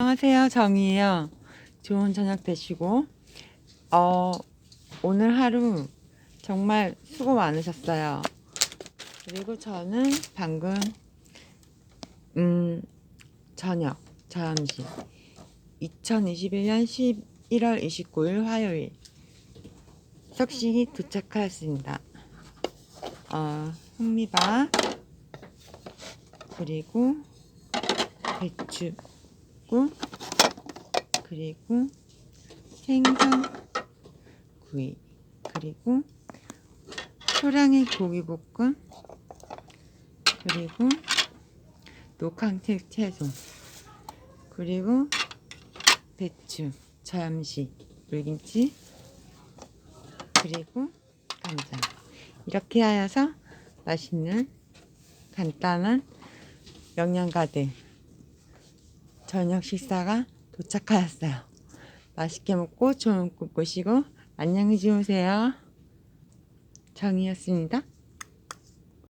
안녕하세요. 정이에요. 좋은 저녁 되시고, 어, 오늘 하루 정말 수고 많으셨어요. 그리고 저는 방금, 음, 저녁, 저염식, 2021년 11월 29일 화요일, 석식이 도착하였습니다. 어, 흑미밥, 그리고 배추, 고 그리고 생선 구이 그리고 소량의 고기볶음 그리고 녹황색 채소 그리고 배추 저염시 물김치 그리고 간장 이렇게 하여서 맛있는 간단한 영양 가득 저녁 식사가 도착하였어요. 맛있게 먹고 좋은 꿈 꾸시고 안녕히 주무세요. 정이었습니다.